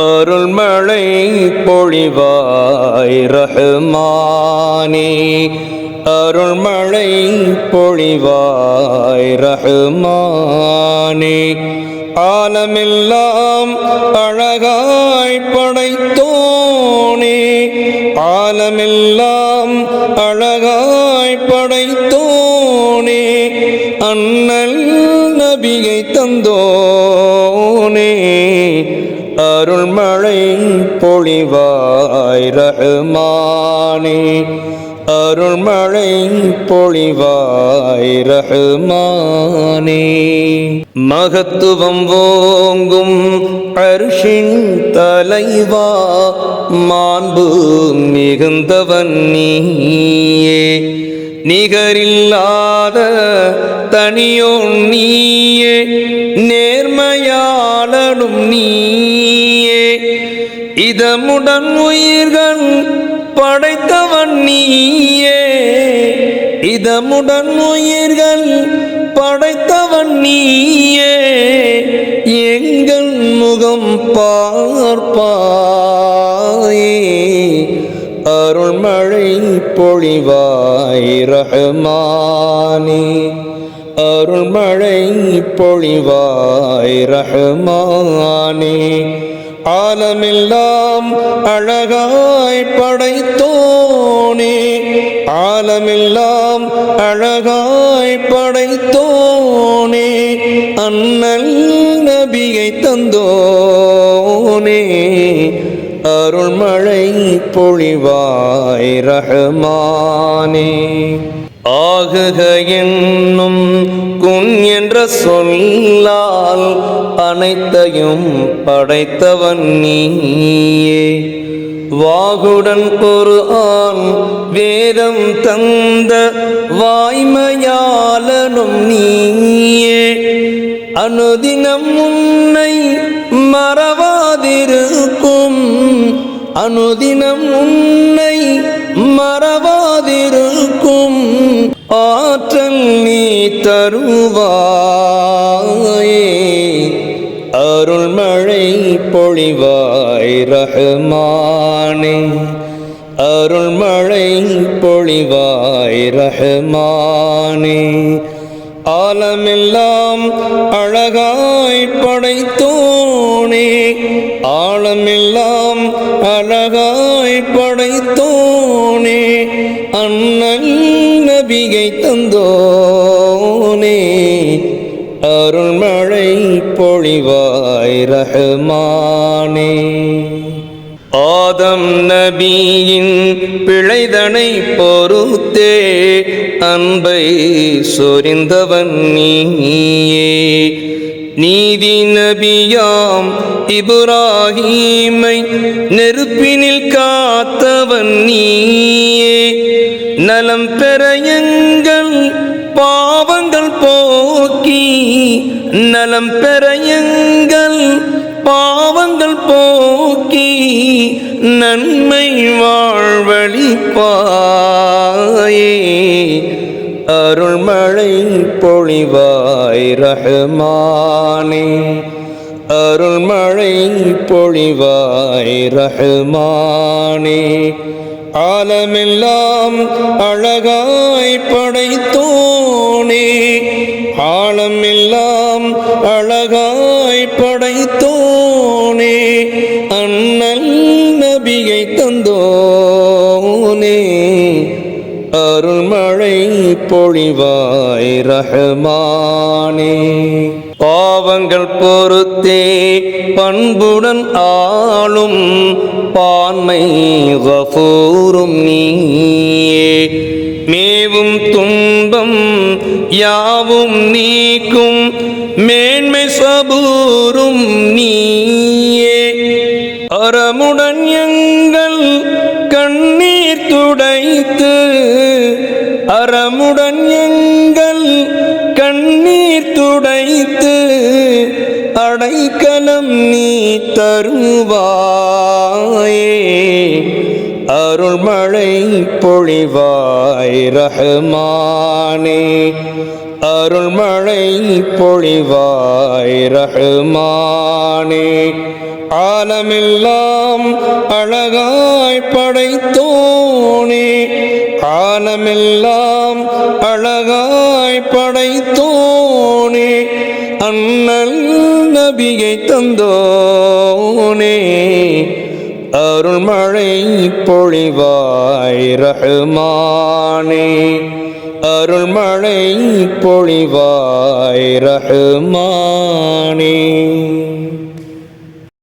அருள்மழை பொழிவாய் ரஹ்மானே. அருள்மழை பொழிவாய் ரஹ்மானே. ஆலமெல்லாம் அழகாய் படைத்தோனே. ஆலமெல்லாம் அழகாய் படைத்தோ பொழிவாய் ரஹ்மானே. அருள்மழை பொழிவாய் ரஹ்மானே. மகத்துவம் ஓங்கும் அரிஷின் தலைவா மாண்பு மிகுந்தவன் நீயே. நிகரில்லாத தனியோன் நீயே நேர்மையாளனும் நீ இதமுடன் உயிர்கள் படைத்தவன் நீயே. இதமுடன் உயிர்கள் படைத்தவன் நீயே. எங்கள் முகம் பார்ப்பாயே. அருள்மழை பொழிவாய் ரஹ்மானே. அருள்மழை பொழிவாய் ரஹ்மானே. ஆலமெல்லாம் அழகாய் படைத்தோனே. ஆலமெல்லாம் அழகாய் படைத்தோனே. அண்ணல் நபியை தந்தோனே. அருள்மழை பொழிவாய் ரஹமானே. ஆகுக என்னும் குஞ்ச சொல்லால் அனைத்தையும் படைத்தவன் நீயே. வாகுடன் ஒரு ஆண் வேதம் தந்த வாய்மையாளனும் நீயே. அனுதினம் உன்னை மறவாதிருக்கும். அனுதினம் உன்னை மறவாதிருக்கும். ஆற்றல் நீ தருவாயே. அருள்மழை பொழிவாய் ரஹ்மானே. அருள்மழை பொழிவாய் ரஹ்மானே. ஆலமெல்லாம் அழகாய் படைத்தோனே. ஆழமெல்லாம் அழகாய் அருள்மழை பொழிவாய் ரஹ்மானே. ஆதம் நபியின் பிழைதனை பொறுத்தே அன்பை சொரிந்தவன் நீயே. நீதி நபியாம் இப்ராஹீமை நெருப்பி நலம் பெற எங்கள் பாவங்கள் போக்கி நன்மை வாழ்வழிப்பாயே. அருள்மழை பொழிவாய் ரஹ்மானே. அருள்மழை பொழிவாய் ரஹ்மானே. ஆலமெல்லாம் அழகாய் படைத்தோனே அழகாய் படைத்தோனே அண்ணல் நபியை தந்தோனே. அருள்மழை பொழிவாய் ரஹமானே. பாவங்கள் பொறுத்தே பண்புடன் ஆளும் பான்மை கஃபூரும் நீயே. மேவும் துன்பம் யாவும் நீக்கும் நீர் துடைத்து அடைக்கலம் நீ தருவாயே. அருள்மழை பொழிவாய் ரஹ்மானே. அருள்மழை பொழிவாய் ரஹ்மானே. ஆலமெல்லாம் அழகாய் படைத்தோனே. ஆலமெல்லாம் தந்தோனே அண்ணல் நபியை தந்தோனே. அருள்மழை பொழிவாய் ரஹ்மானே. அருள்மழை பொழிவாய் ரஹ்மானே.